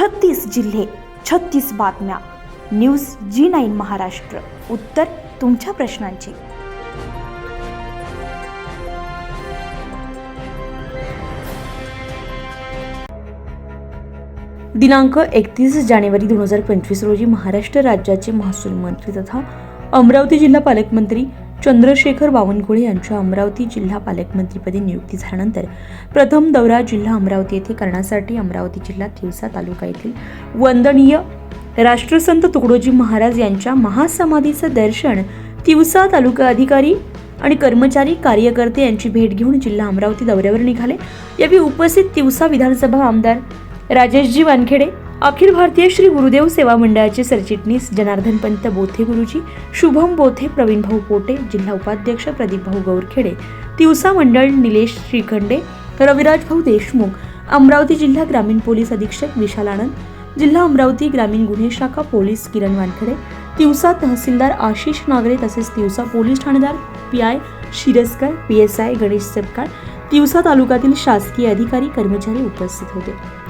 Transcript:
छत्तीस जिल्हे छत्तीस बातम्या. News G nine Maharashtra. उत्तर तुमच्या प्रश्नांची. दिनांक एकतीस जानेवारी दोन हजार पंचवीस रोजी महाराष्ट्र राज्याचे महसूल मंत्री तथा अमरावती जिल्हा पालकमंत्री चंद्रशेखर बावनकुळे यांच्या अमरावती जिल्हा पालकमंत्रीपदी नियुक्ती झाल्यानंतर प्रथम दौरा जिल्हा अमरावती येथे करण्यासाठी अमरावती जिल्हा तिवसा तालुका येथील वंदनीय राष्ट्रसंत तुकडोजी महाराज यांच्या महासमाधीचं दर्शन तिवसा तालुका अधिकारी आणि कर्मचारी कार्यकर्ते यांची भेट घेऊन जिल्हा अमरावती दौऱ्यावर निघाले. यावेळी उपस्थित तिवसा विधानसभा आमदार राजेशजी वानखेडे अखिल भारतीय श्री गुरुदेव सेवा मंडळाचे सरचिटणीस जनार्दन पंत बोथे गुरुजी शुभम बोथे प्रवीण भाऊ पोटे जिल्हा उपाध्यक्ष प्रदीप भाऊ गौरखेडे तिवसा मंडळ निलेश श्रीखंडे रविराज भाऊ देशमुख अमरावती जिल्हा ग्रामीण पोलीस अधीक्षक विशाल आनंद जिल्हा अमरावती ग्रामीण गुन्हे शाखा पोलीस किरण वानखेडे तिवसा तहसीलदार आशिष नागरे तसेच Tiwasa police Thanedar P I Shiraskar P S I Ganesh Sapkal Tiwasa तालुक्यातील शासकीय अधिकारी कर्मचारी उपस्थित होते.